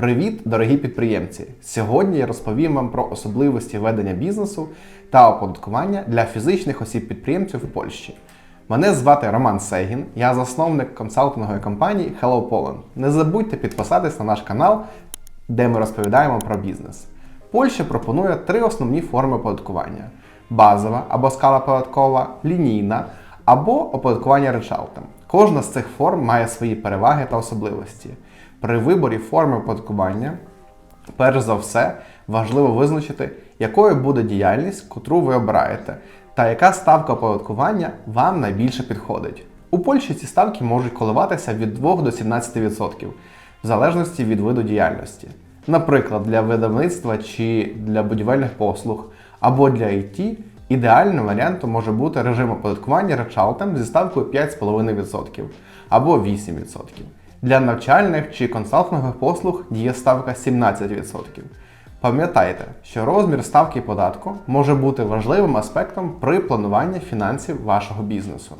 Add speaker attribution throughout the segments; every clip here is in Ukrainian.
Speaker 1: Привіт, дорогі підприємці! Сьогодні я розповім вам про особливості ведення бізнесу та оподаткування для фізичних осіб-підприємців в Польщі. Мене звати Роман Сегін, я засновник консалтингової компанії Hello Poland. Не забудьте підписатись на наш канал, де ми розповідаємо про бізнес. Польща пропонує три основні форми оподаткування: базова або скала податкова, лінійна або оподаткування речалтом. Кожна з цих форм має свої переваги та особливості. При виборі форми оподаткування, перш за все, важливо визначити, якою буде діяльність, котру ви обираєте, та яка ставка оподаткування вам найбільше підходить. У Польщі ці ставки можуть коливатися від 2 до 17%, в залежності від виду діяльності. Наприклад, для видавництва чи для будівельних послуг або для IT ідеальним варіантом може бути режим оподаткування речалтом зі ставкою 5,5% або 8%. Для навчальних чи консалтингових послуг діє ставка 17%. Пам'ятайте, що розмір ставки податку може бути важливим аспектом при плануванні фінансів вашого бізнесу.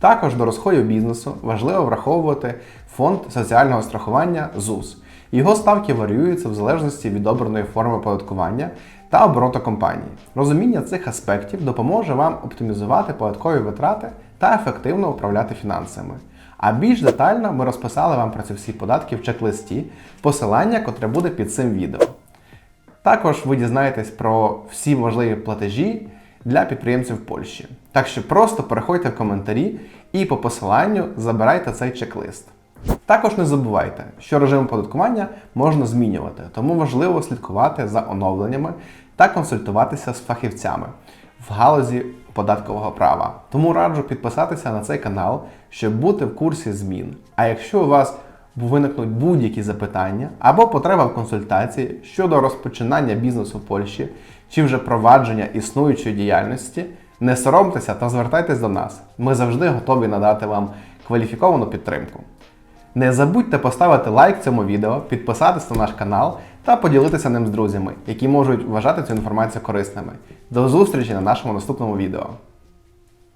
Speaker 1: Також до розходів бізнесу важливо враховувати фонд соціального страхування ЗУС. Його ставки варіюються в залежності від обраної форми оподаткування та обороту компанії. Розуміння цих аспектів допоможе вам оптимізувати податкові витрати та ефективно управляти фінансами. А більш детально ми розписали вам про ці всі податки в чек-листі, посилання, котре буде під цим відео. Також ви дізнаєтесь про всі важливі платежі для підприємців Польщі. Так що просто переходьте в коментарі і по посиланню забирайте цей чек-лист. Також не забувайте, що режим оподаткування можна змінювати, тому важливо слідкувати за оновленнями та консультуватися з фахівцями в галузі податкового права. Тому раджу підписатися на цей канал, щоб бути в курсі змін. А якщо у вас виникнуть будь-які запитання або потреба в консультації щодо розпочинання бізнесу в Польщі чи вже провадження існуючої діяльності, не соромтеся та звертайтесь до нас. Ми завжди готові надати вам кваліфіковану підтримку. Не забудьте поставити лайк цьому відео, підписатися на наш канал та поділитися ним з друзями, які можуть вважати цю інформацію корисними. До зустрічі на нашому наступному відео.